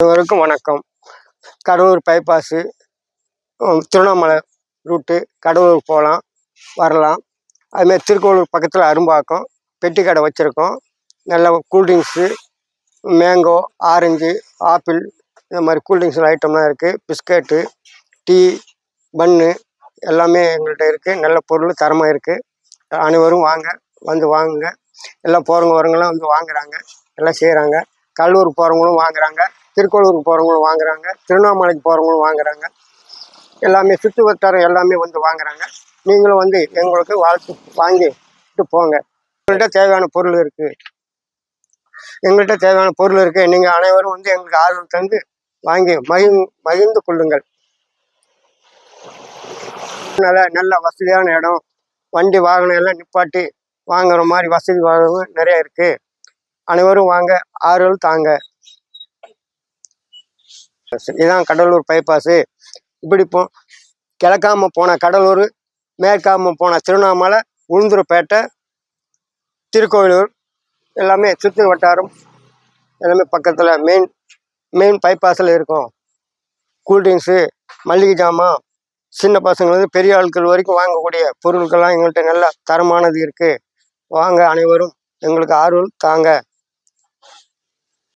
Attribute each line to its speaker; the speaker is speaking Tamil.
Speaker 1: அனைவருக்கும் வணக்கம். கடலூர் பைபாஸு திருவண்ணாமலை ரூட்டு கடலூர் போகலாம் வரலாம். அதுமாதிரி திருக்கோளூர் பக்கத்தில் அரும்பாக்கம் பெட்டி கடை வச்சுருக்கோம். நல்ல கூல்ட்ரிங்க்ஸு மேங்கோ ஆரஞ்சு ஆப்பிள் இந்த மாதிரி கூல்ட்ரிங்க்ஸ் ஐட்டம்லாம் இருக்குது பிஸ்கட்டு டீ பன்னு எல்லாமே எங்கள்கிட்ட இருக்குது நல்ல பொருள் தரமாக இருக்குது அனைவரும் வாங்க வந்து வாங்குங்க. எல்லாம் போகிறவங்க வரவங்களாம் வந்து வாங்குறாங்க. எல்லாம் செய்கிறாங்க கடலூர் போகிறவங்களும் வாங்குறாங்க. திருக்கோளூருக்கு போகிறவங்களும் வாங்குறாங்க திருவண்ணாமலைக்கு போகிறவங்களும் வாங்குறாங்க. எல்லாமே சுற்று வட்டாரம் எல்லாமே வந்து வாங்குறாங்க. நீங்களும் வந்து எங்களுக்கு வாழ்த்து வாங்கிட்டு போங்க. எங்கள்கிட்ட தேவையான பொருள் இருக்குது எங்கள்கிட்ட தேவையான பொருள் இருக்குது நீங்கள் அனைவரும் வந்து எங்களுக்கு ஆர்வம் தந்து வாங்கி மகிழ் மகிழ்ந்து கொள்ளுங்கள். நல்ல நல்ல வசதியான இடம். வண்டி வாகனம் எல்லாம் நிப்பாட்டி வாங்குற மாதிரி வசதி வாகனம் நிறைய இருக்குது அனைவரும் வாங்க ஆறுகள் தாங்க. இதுதான் கடலூர் பைபாஸு இப்படி போ கிழக்காம போன கடலூர் மேற்காம போன திருவண்ணாமலை உளுந்தூர்பேட்டை திருக்கோயிலூர் எல்லாமே சுற்று வட்டாரம் எல்லாமே பக்கத்தில் மெயின் மெயின் பைபாஸில் இருக்கும். கூல்ட்ரிங்க்ஸு மளிகை ஜாமான் சின்ன பசங்களுக்கு பெரிய ஆட்கள் வரைக்கும் வாங்கக்கூடிய பொருட்கள்லாம் எங்கள்கிட்ட நல்ல தரமானது இருக்குது வாங்க அனைவரும் எங்களுக்கு ஆர்வம் தாங்க.